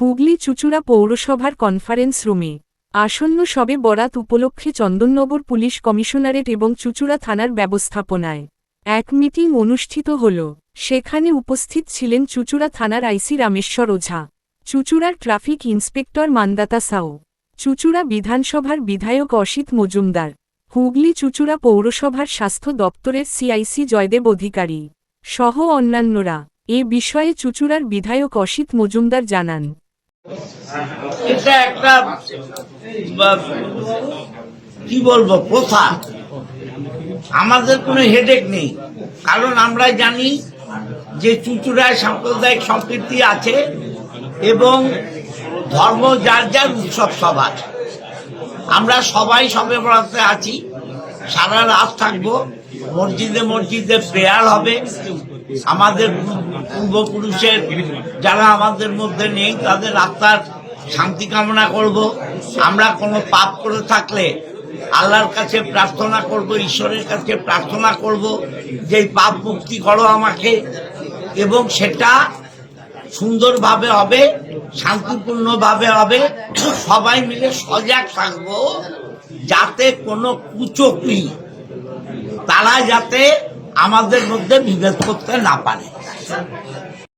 হুগলি চুচুড়া পৌরসভার কনফারেন্স রুমে আসন্ন সবে বরাত উপলক্ষে চন্দননগর পুলিশ কমিশনারেট এবং চুচুড়া থানার ব্যবস্থাপনায় এক মিটিং অনুষ্ঠিত হল। সেখানে উপস্থিত ছিলেন চুচুড়া থানার আইসি রামেশ্বর ওঝা, চুচুড়ার ট্রাফিক ইন্সপেক্টর মান্দাতা সাউ, চুচুড়া বিধানসভার বিধায়ক অসিত মজুমদার, হুগলি চুচুড়া পৌরসভার স্বাস্থ্য দপ্তরের সিআইসি জয়দেব অধিকারী সহ অন্যান্যরা। এ বিষয়ে চুচুড়ার বিধায়ক অসিত মজুমদার জানান। এটা একটা কি বলব, প্রথা। আমাদের কোনো হেডেক নেই। কারণ আমরা জানি যে চুচুড়ায় সাম্প্রদায়িক সম্প্রীতি আছে এবং ধর্ম যার যার উৎসব সবার। আমরা সবাই সবে আছি, সারা রাত থাকব। মসজিদে মসজিদে প্রেয়ার হবে। আমাদের পূর্বপুরুষের যারা আমাদের মধ্যে নেই, তাদের আত্মার শান্তি কামনা করব। আমরা কোনো পাপ করে থাকলে আল্লাহর কাছে প্রার্থনা করব, ঈশ্বরের কাছে প্রার্থনা করব, যে পাপ মুক্তি করো আমাকে। এবং সেটা সুন্দরভাবে হবে, শান্তিপূর্ণভাবে হবে। সবাই মিলে সজাগ থাকব, যাতে কোনো কুচক্রি তারা যাতে আমাদের মধ্যে বিভেদ করতে না পারে।